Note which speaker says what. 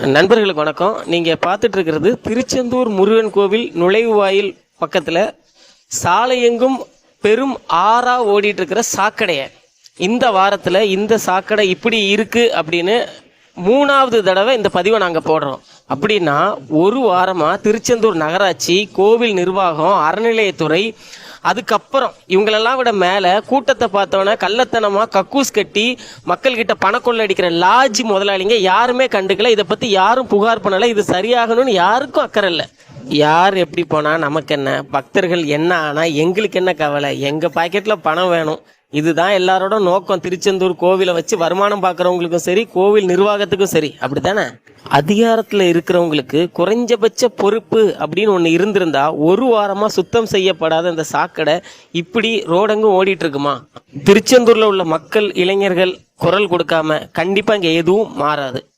Speaker 1: நண்பர்களுக்கு வணக்கம். நீங்கள் பார்த்துட்டு இருக்கிறது திருச்செந்தூர் முருகன் கோவில் நுழைவாயில் பக்கத்தில் சாலையெங்கும் பெரும் ஆறா ஓடிட்டு இருக்கிற சாக்கடையை. இந்த வாரத்தில் இந்த சாக்கடை இப்படி இருக்குது அப்படின்னு மூணாவது தடவை இந்த பதிவை நாங்கள் போடுறோம். அப்படின்னா ஒரு வாரமாக திருச்செந்தூர் நகராட்சி கோவில் நிர்வாகம் அறநிலையத்துறை அதுக்கப்புறம் இவங்களெல்லாம் விட மேலே கூட்டத்தை பார்த்தோன்னே கள்ளத்தனமாக கக்கூஸ் கட்டி மக்கள்கிட்ட பணக்கொள்ள அடிக்கிற லாட்ஜ் முதலாளிங்க யாருமே கண்டுக்கல. இதை பற்றி யாரும் புகார் பண்ணலை. இது சரியாகணும்னு யாருக்கும் அக்கறை இல்லை. யார் எப்படி போனால் நமக்கு என்ன? பக்தர்கள் என்ன ஆனால் எங்களுக்கு என்ன கவலை? எங்கள் பாக்கெட்டில் பணம் வேணும். இதுதான் எல்லாரோட நோக்கம். திருச்செந்தூர் கோவிலை வச்சு வருமானம் பார்க்குறவங்களுக்கும் சரி கோவில் நிர்வாகத்துக்கும் சரி. அப்படி தானே அதிகாரத்தில் இருக்கிறவங்களுக்கு குறைஞ்சபட்ச பொறுப்பு அப்படின்னு ஒன்று இருந்திருந்தா ஒரு வாரமாக சுத்தம் செய்யப்படாத அந்த சாக்கடை இப்படி ரோடெங்கும் ஓடிட்டு இருக்குமா திருச்செந்தூரில் உள்ள மக்கள் இளைஞர்கள் குரல் கொடுக்காம கண்டிப்பாக இங்கே எதுவும் மாறாது.